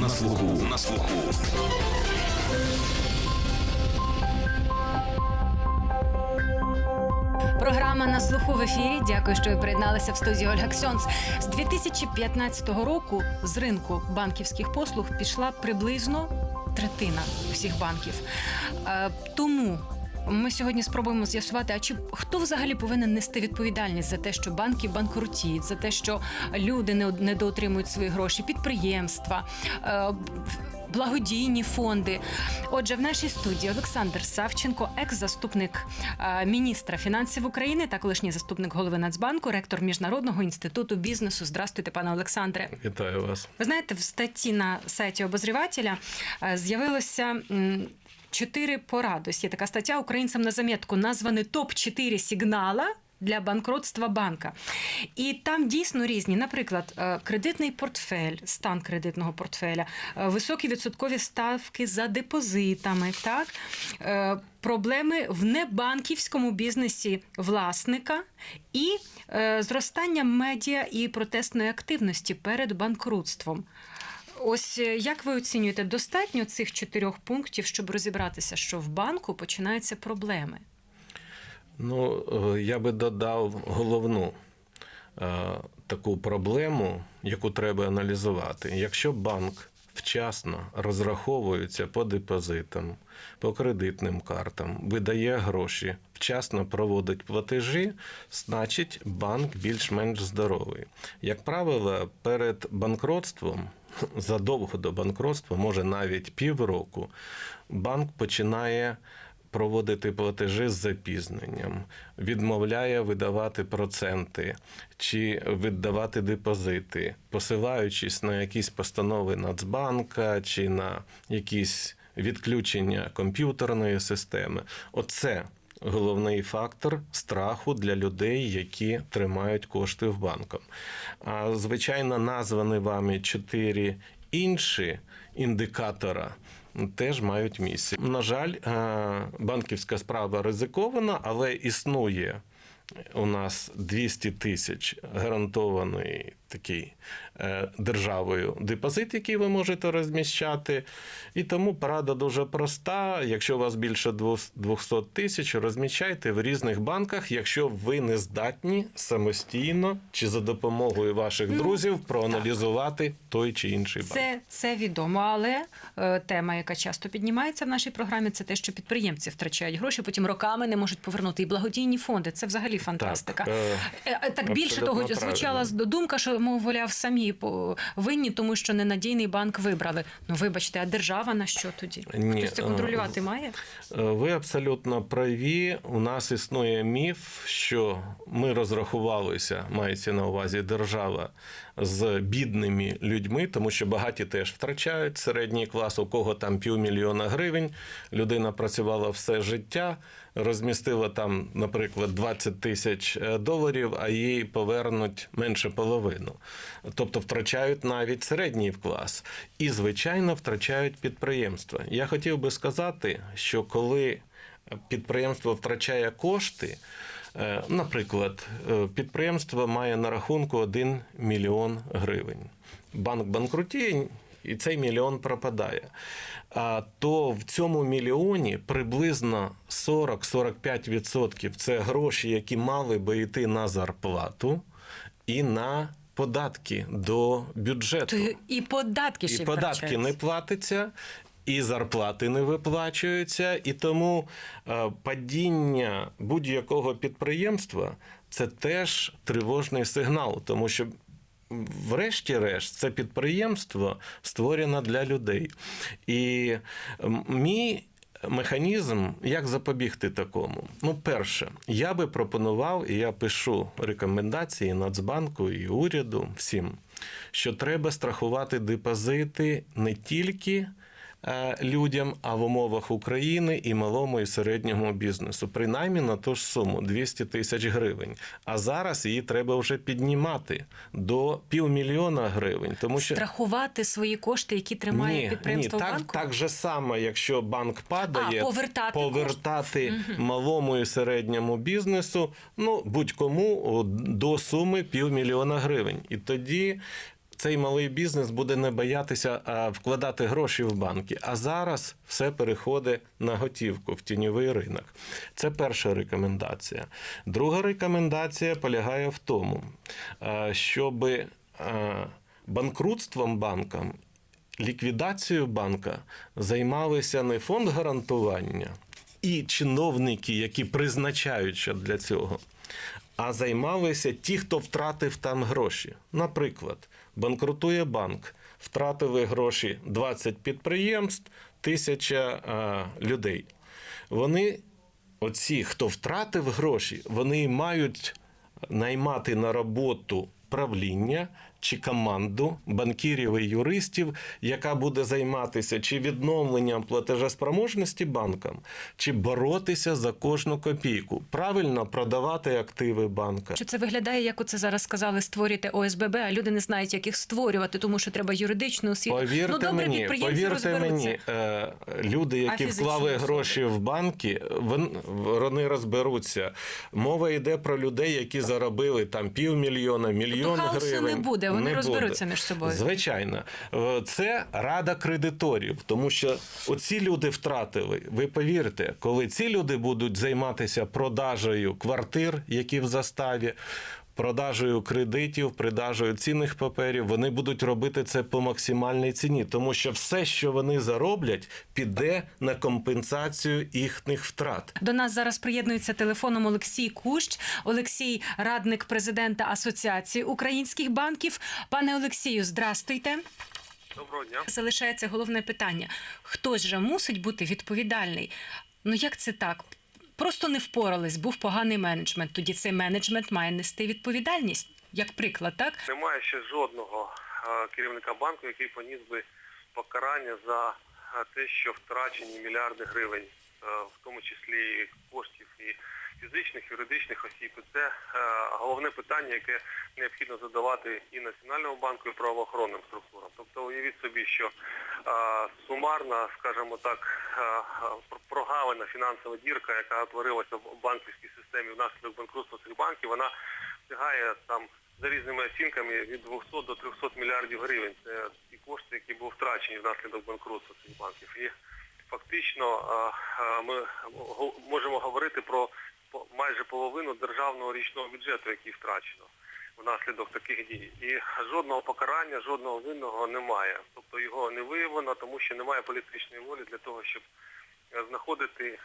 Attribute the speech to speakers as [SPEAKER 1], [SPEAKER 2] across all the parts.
[SPEAKER 1] на слуху. На слуху.
[SPEAKER 2] Програма на слуху в ефірі. Дякую, що ви приєдналися в студії Ольга Ксьонц. З 2015 року з ринку банківських послуг пішла приблизно третина всіх банків. Е, Тому ми сьогодні спробуємо з'ясувати, а чи хто взагалі повинен нести відповідальність за те, що банки банкрутіють, за те, що люди не недоотримують свої гроші, підприємства. е, Благодійні фонди. Отже, в нашій студії Олександр Савченко, екс-заступник е, міністра фінансів України та колишній заступник голови Нацбанку, ректор Міжнародного інституту бізнесу. Здравствуйте, пане Олександре.
[SPEAKER 3] Вітаю вас.
[SPEAKER 2] Ви знаєте, в статті на сайті обозрівателя е, з'явилося. М, Чотири поради. Ось Є така стаття українцям на замітку, названий топ 4 сигнала для банкротства банка. І там дійсно різні. Наприклад, е, кредитний портфель, стан кредитного портфеля, е, високі відсоткові ставки за депозитами, так? е, проблеми в небанківському бізнесі власника і зростання медіа і протестної активності перед банкрутством. Ось е, як ви оцінюєте, достатньо цих чотирьох пунктів, щоб розібратися, що в банку починаються проблеми?
[SPEAKER 3] Ну, е, я би додав головну е, таку проблему, яку треба аналізувати. Якщо банк вчасно розраховується по депозитам, по кредитним картам, видає гроші, вчасно проводить платежі, значить банк більш-менш здоровий. Як правило, перед банкротством. Задовго до банкротства, може навіть півроку, банк починає проводити платежі з запізненням, відмовляє видавати проценти чи віддавати депозити, посилаючись на якісь постанови Нацбанка чи на якісь відключення комп'ютерної системи. Оце головний фактор страху для людей, які тримають кошти в банках. А звичайно, названі вами чотири інші індикатора теж мають місце. На жаль, е, банківська справа ризикована, але існує у нас 200 тисяч гарантований такий е, державою депозит, який ви можете розміщати. І тому порада дуже проста. Якщо у вас більше 200 тисяч, розміщайте в різних банках, якщо ви не здатні самостійно чи за допомогою ваших друзів проаналізувати той чи інший банк.
[SPEAKER 2] Це, це відомо, але е, тема, яка часто піднімається в нашій програмі, це те, що підприємці втрачають гроші, потім роками не можуть повернути. І благодійні фонди це взагалі фантастика.
[SPEAKER 3] Так, е,
[SPEAKER 2] так більше того, звучала
[SPEAKER 3] правильно.
[SPEAKER 2] думка, що мовляв самі винні, тому що ненадійний банк вибрали. Ну вибачте, а держава на що тоді?
[SPEAKER 3] Ні,
[SPEAKER 2] Хтось це
[SPEAKER 3] е,
[SPEAKER 2] контролювати має?
[SPEAKER 3] Е, Ви абсолютно праві. У нас існує міф, що ми розрахувалися, мається на увазі держава, з бідними людьми, тому що багаті теж втрачають середній клас, у кого там півмільйона гривень. Людина працювала все життя, розмістила там, наприклад, 20 тисяч е, доларів, а їй повернуть менше половину. Тобто втрачають навіть середній клас. І, звичайно, втрачають підприємства. Я хотів би сказати, що коли підприємство втрачає кошти, е, наприклад, е, підприємство має на рахунку 1 мільйон гривень. Банк банкрутіє. І цей мільйон пропадає. То в цьому мільйоні приблизно 40-45% це гроші, які мали би йти на зарплату і на податки до бюджету.
[SPEAKER 2] То і податки ще
[SPEAKER 3] І податки не платиться, і зарплати не виплачуються, і тому е, падіння будь-якого підприємства це теж тривожний сигнал, тому що. Врешті-решт, це підприємство створено для людей. І мій механізм, як запобігти такому? Ну, перше, я би пропонував, і я пишу рекомендації Нацбанку і уряду всім, що треба страхувати депозити не тільки людям, а в умовах України і малому і середньому бізнесу, принаймні на ту ж суму 200 тисяч гривень. А зараз її треба вже піднімати до півмільйона гривень, тому що
[SPEAKER 2] Страхувати свої кошти, які тримає
[SPEAKER 3] ні,
[SPEAKER 2] підприємство
[SPEAKER 3] ні, так,
[SPEAKER 2] банку?
[SPEAKER 3] так же само, якщо банк падає,
[SPEAKER 2] А, повертати
[SPEAKER 3] повертати малому і середньому бізнесу, ну будь-кому до суми півмільйона гривень. І тоді цей малий бізнес буде не боятися вкладати гроші в банки. А зараз все переходить на готівку в тіньовий ринок. Це перша рекомендація. Друга рекомендація полягає в тому, щоб банкрутством банкам, ліквідацією банка займалися не фонд гарантування і чиновники, які призначаються для цього, а займалися ті, хто втратив там гроші. Наприклад, банкрутує банк, втратили гроші 20 підприємств, тисяча а, людей. Вони, оці, хто втратив гроші, вони мають наймати на роботу правління чи команду банкірів і юристів, яка буде займатися чи відновленням платежеспроможності банкам, чи боротися за кожну копійку, правильно продавати активи банка.
[SPEAKER 2] Що це виглядає, як оце зараз сказали, створюйте ОСББ, а люди не знають, як їх створювати, тому що треба юридичну освіту.
[SPEAKER 3] Повірте
[SPEAKER 2] ну, добре,
[SPEAKER 3] мені, повірте мені, е, люди, які вклали гроші в банки, вон- вони розберуться. Мова йде про людей, які заробили там півмільйона, мільйон
[SPEAKER 2] хаосу
[SPEAKER 3] гривень.
[SPEAKER 2] не буде, вони
[SPEAKER 3] Не
[SPEAKER 2] розберуться між собою.
[SPEAKER 3] Звичайно, Е, це рада кредиторів, тому що оці люди втратили. Ви повірте, коли ці люди будуть займатися продажею квартир, які в заставі. Продажею кредитів, продажею цінних паперів, вони будуть робити це по максимальній ціні, тому що все, що вони зароблять, піде на компенсацію їхніх втрат.
[SPEAKER 2] До нас зараз приєднується телефоном Олексій Кущ. Олексій, радник президента Асоціації українських банків. Пане Олексію, здрастуйте.
[SPEAKER 1] Доброго дня.
[SPEAKER 2] Залишається головне питання: хтось же мусить бути відповідальний. Ну як це так? Просто не впорались, був поганий менеджмент. Тоді цей менеджмент має нести відповідальність. Як приклад, так?
[SPEAKER 1] Немає ще жодного е, керівника банку, який поніс би покарання за е, те, що втрачені мільярди гривень, е, в тому числі коштів і фізичних, юридичних осіб. І Це е, головне питання, яке необхідно задавати і Національному банку, і правоохоронним структурам. Тобто уявіть собі, що е, сумарна, скажімо так, е, е, фінансова дірка, яка утворилася в банківській системі внаслідок банкрутства цих банків, вона сягає там за різними оцінками від 200 до 300 мільярдів гривень. Це ті кошти, які були втрачені внаслідок банкрутства цих банків. І фактично ми можемо говорити про майже половину державного річного бюджету, який втрачено внаслідок таких дій. І жодного покарання, жодного винного немає. Тобто його не виявлено, тому що немає політичної волі для того, щоб е, знаходити.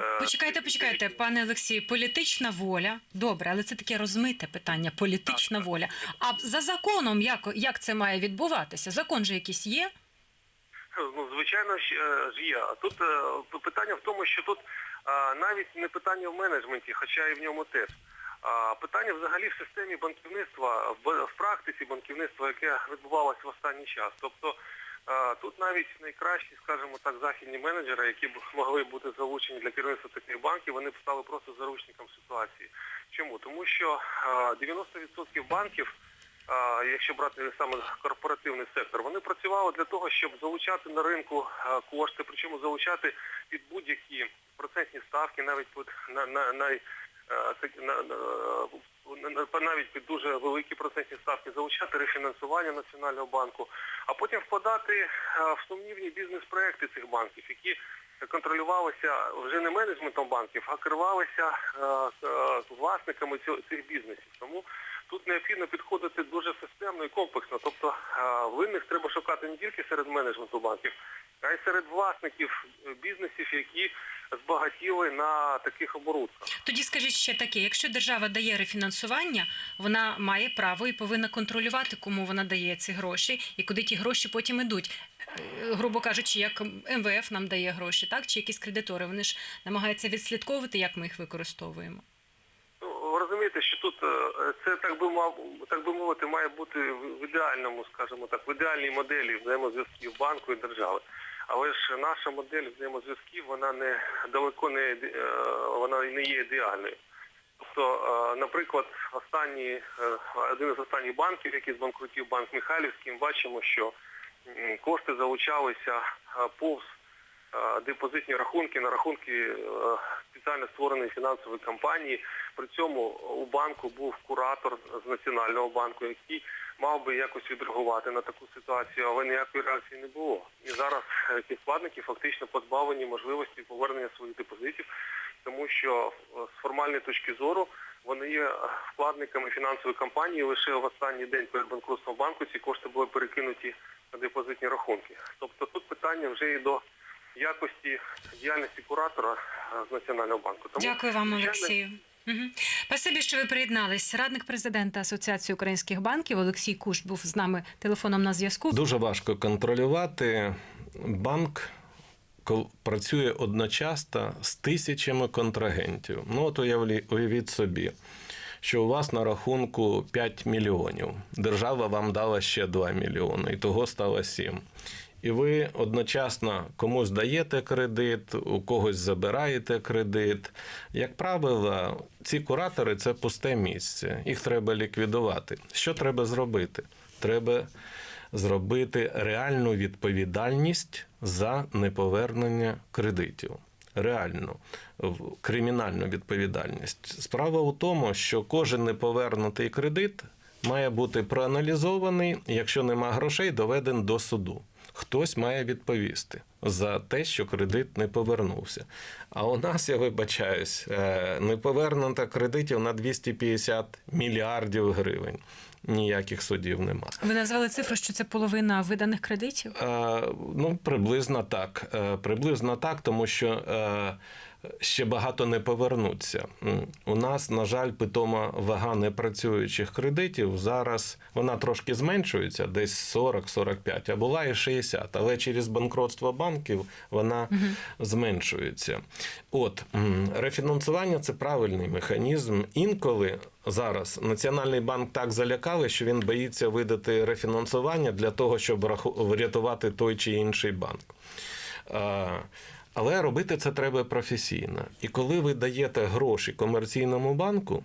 [SPEAKER 1] е,
[SPEAKER 2] Почекайте, почекайте, пане Олексію. Політична воля. Добре, але це таке розмите питання. Політична
[SPEAKER 1] Так, так.
[SPEAKER 2] воля. А за законом як, як це має відбуватися? Закон же якийсь є?
[SPEAKER 1] Ну, звичайно ж е, є. Тут е, питання в тому, що тут е, навіть не питання в менеджменті, хоча і в ньому теж. Питання взагалі в системі банківництва, в, практиці банківництва, яке відбувалося в останній час. Тобто тут навіть найкращі, скажімо так, західні менеджери, які б могли бути залучені для керівництва таких банків, вони б стали просто заручником ситуації. Чому? Тому що е, 90% банків якщо брати саме корпоративний сектор, вони працювали для того, щоб залучати на ринку кошти, причому залучати під будь-які процентні ставки, навіть під на, на, на, на, на, на- на- навіть під дуже великі процентні ставки, залучати рефінансування Національного банку, а потім вкладати в сумнівні бізнес-проекти цих банків, які контролювалися вже не менеджментом банків, а керувалися власниками цих бізнесів. Тому тут необхідно підходити дуже системно і комплексно. Тобто винних треба шукати не тільки серед менеджменту банків, а й серед власників бізнесів, які збагатіли на таких оборудках.
[SPEAKER 2] Тоді скажіть ще таке: якщо держава дає рефінансування, вона має право і повинна контролювати, кому вона дає ці гроші і куди ті гроші потім ідуть. Е, Грубо кажучи, як МВФ нам дає гроші, так чи якісь кредитори, вони ж намагаються відслідковувати, як ми їх використовуємо.
[SPEAKER 1] Ви розумієте, що тут е, це так би мав так би мовити, має бути в ідеальному, скажімо так, в ідеальній моделі взаємозв'язків банку і держави. Але ж наша модель взаємозв'язків, вона не далеко не е, вона не є ідеальною. Тобто, е, наприклад, останні, один із останніх банків, який збанкрутів банк Михайлівський, ми бачимо, що кошти залучалися повз депозитні рахунки на рахунки е, спеціально створеної фінансової компанії. При цьому у банку був куратор з Національного банку, який мав би якось відреагувати на таку ситуацію, але ніякої реакції не було. І зараз е, ці вкладники фактично позбавлені можливості повернення своїх депозитів, тому що е, з формальної точки зору вони є е, вкладниками фінансової компанії. Лише в останній день перед банкрутством банку ці кошти були перекинуті на депозитні рахунки. Тобто тут питання вже і до якості діяльності куратора е, з Національного банку. Тому,
[SPEAKER 2] Дякую вам, Олексію. Угу. Спасибі, що ви приєднались. Радник президента Асоціації українських банків Олексій Куш був з нами телефоном на зв'язку.
[SPEAKER 3] Дуже важко контролювати. Банк працює одночасно з тисячами контрагентів. Ну, от уявлі- уявіть собі, що у вас на рахунку 5 мільйонів. Держава вам дала ще 2 мільйони, і того стало 7. І ви одночасно комусь даєте кредит, у когось забираєте кредит. Як правило, ці куратори це пусте місце. Їх треба ліквідувати. Що треба зробити? Треба зробити реальну відповідальність за неповернення кредитів. Реальну кримінальну відповідальність. Справа у тому, що кожен неповернутий кредит має бути проаналізований, якщо нема грошей, доведен до суду. Хтось має відповісти за те, що кредит не повернувся. А у нас, я вибачаюсь, е, не повернуто кредитів на 250 мільярдів гривень. Ніяких судів нема.
[SPEAKER 2] Ви назвали цифру, що це половина виданих кредитів.
[SPEAKER 3] Е, Ну, приблизно так. Е, Приблизно так, тому що е, ще багато не повернуться. У нас, на жаль, питома вага непрацюючих кредитів зараз вона трошки зменшується, десь 40-45, а була і 60. Але через банкротство банків вона зменшується. От рефінансування це правильний механізм. Інколи зараз Національний банк так залякали, що він боїться видати рефінансування для того, щоб врятувати той чи інший банк. Але робити це треба професійно. І коли ви даєте гроші комерційному банку,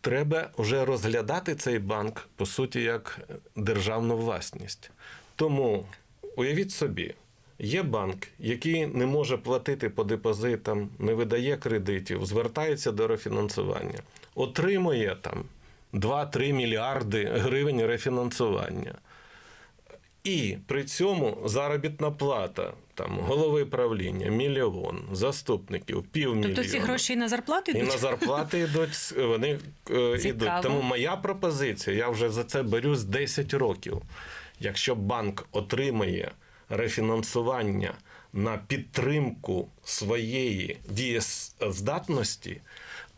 [SPEAKER 3] треба вже розглядати цей банк по суті як державну власність. Тому уявіть собі, є банк, який не може платити по депозитам, не видає кредитів, звертається до рефінансування, отримує там 2-3 мільярди гривень рефінансування. І при цьому заробітна плата там голови правління мільйон, заступників півмільйона.
[SPEAKER 2] Тобто ці гроші і на зарплату
[SPEAKER 3] І на зарплати йдуть, вони е,
[SPEAKER 2] Цікаво.
[SPEAKER 3] йдуть. Тому моя пропозиція, я вже за це берусь 10 років. Якщо банк отримає рефінансування на підтримку своєї дієздатності,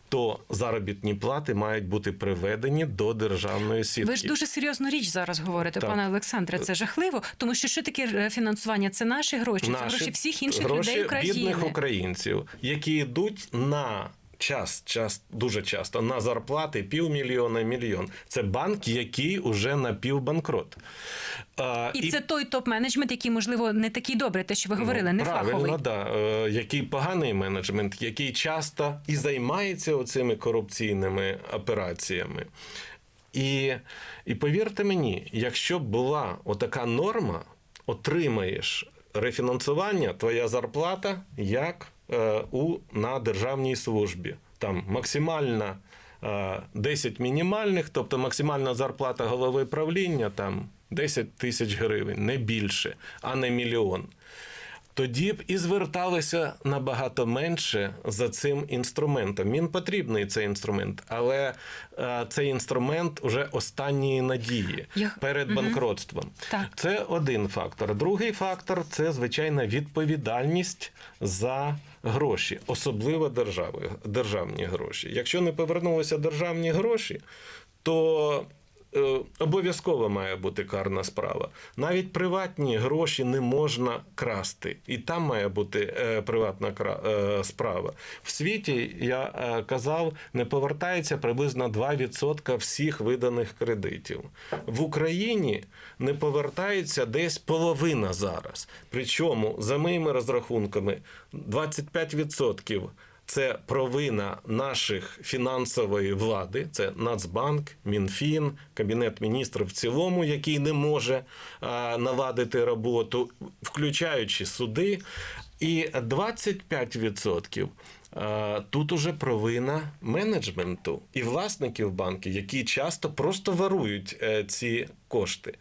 [SPEAKER 3] то заробітні плати мають бути приведені до державної сітки.
[SPEAKER 2] Ви ж дуже серйозну річ зараз говорите,
[SPEAKER 3] Так.
[SPEAKER 2] пане Олександре. Це жахливо, тому що що таке фінансування? Це наші гроші, це гроші всіх інших
[SPEAKER 3] гроші
[SPEAKER 2] людей України.
[SPEAKER 3] бідних українців, які йдуть на час, час дуже часто на зарплати півмільйона, мільйон. Це банк, який уже напівбанкрот. А,
[SPEAKER 2] І, це той топ-менеджмент, який, можливо, не такий добрий, те, що ви говорили, не
[SPEAKER 3] Ну, Правильно,
[SPEAKER 2] фаховий.
[SPEAKER 3] да. Е, який поганий менеджмент, який часто і займається оцими корупційними операціями. І, і повірте мені, якщо б була отака норма, отримаєш рефінансування, твоя зарплата як у, на державній службі. Там максимальна е, 10 мінімальних, тобто максимальна зарплата голови правління там 10 тисяч гривень, не більше, а не мільйон тоді б і зверталися набагато менше за цим інструментом. Він потрібний цей інструмент, але е, цей інструмент вже останньої надії
[SPEAKER 2] Я-
[SPEAKER 3] перед банкротством.
[SPEAKER 2] Так.
[SPEAKER 3] Це один фактор. Другий фактор це звичайна відповідальність за гроші, особливо держави, державні гроші. Якщо не повернулися державні гроші, то обов'язково має бути карна справа. Навіть приватні гроші не можна красти, і там має бути е, приватна е, справа. В світі я е, казав, не повертається приблизно 2% всіх виданих кредитів. В Україні не повертається десь половина зараз. Причому за моїми розрахунками 25% це провина наших фінансової влади, це Нацбанк, Мінфін, Кабінет міністрів в цілому, який не може а, наладити роботу, включаючи суди. І 25% е, тут уже провина менеджменту і власників банків, які часто просто варують е, ці кошти.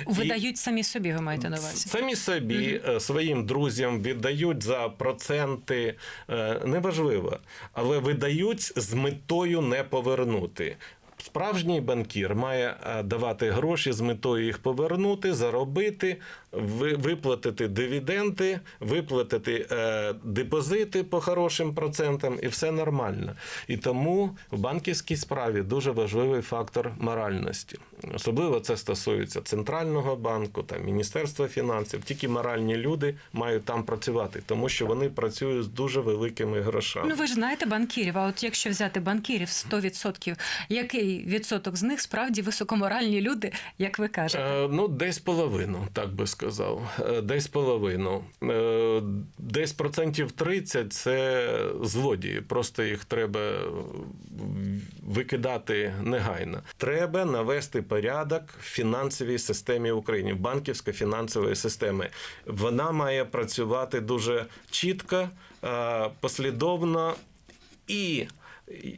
[SPEAKER 3] І-
[SPEAKER 2] Видають самі собі, ви маєте на увазі.
[SPEAKER 3] Самі собі, угу. своїм друзям віддають за проценти, е, неважливо, але видають з метою не повернути. Справжній банкір має е, давати гроші з метою їх повернути, заробити, ви- виплатити дивіденди, виплатити е, депозити по хорошим процентам, і все нормально. І тому в банківській справі дуже важливий фактор моральності. Особливо це стосується центрального банку та міністерства фінансів. Тільки моральні люди мають там працювати, тому що вони працюють з дуже великими грошами.
[SPEAKER 2] Ну ви ж знаєте банкірів. А от якщо взяти банкірів 100%, який відсоток з них справді високоморальні люди, як ви кажете?
[SPEAKER 3] Е, ну, десь половину, так би сказав. Е, Десь половину. Е, Десь процентів 30 – це злодії. Просто їх треба викидати негайно. Треба навести порядок в фінансовій системі України, в банківсько-фінансової системи. Вона має працювати дуже чітко, е, послідовно і.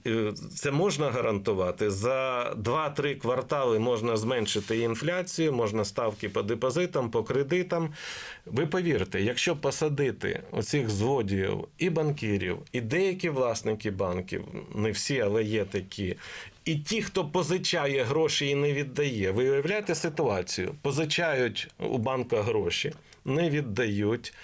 [SPEAKER 3] Е, Це можна гарантувати. За 2-3 квартали можна зменшити інфляцію, можна ставки по депозитам, по кредитам. Ви повірте, якщо посадити оцих злодіїв і банкірів, і деякі власники банків, не всі, але є такі. І ті, хто позичає гроші і не віддає, ви уявляєте ситуацію? Позичають у банка гроші, не віддають,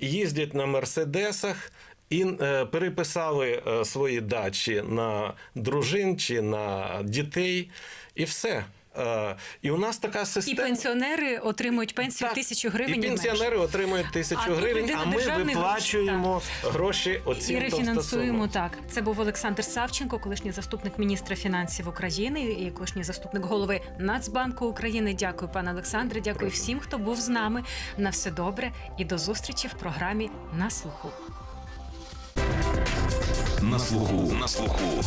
[SPEAKER 3] їздять на мерседесах. І е, переписали е, свої дачі на дружин чи на дітей, і все. Е, і у нас така
[SPEAKER 2] І
[SPEAKER 3] система.
[SPEAKER 2] пенсіонери отримують пенсію
[SPEAKER 3] Так,
[SPEAKER 2] тисячу гривень.
[SPEAKER 3] І
[SPEAKER 2] і менше.
[SPEAKER 3] пенсіонери отримують тисячу
[SPEAKER 2] А
[SPEAKER 3] гривень, а ми виплачуємо гроші
[SPEAKER 2] І
[SPEAKER 3] оцім
[SPEAKER 2] рефінансуємо так. Це був Олександр Савченко, колишній заступник міністра фінансів України і колишній заступник голови Нацбанку України. Дякую, пане Олександре. Дякую всім, хто був з нами. На все добре і до зустрічі в програмі на слуху.
[SPEAKER 4] На слуху. На слуху.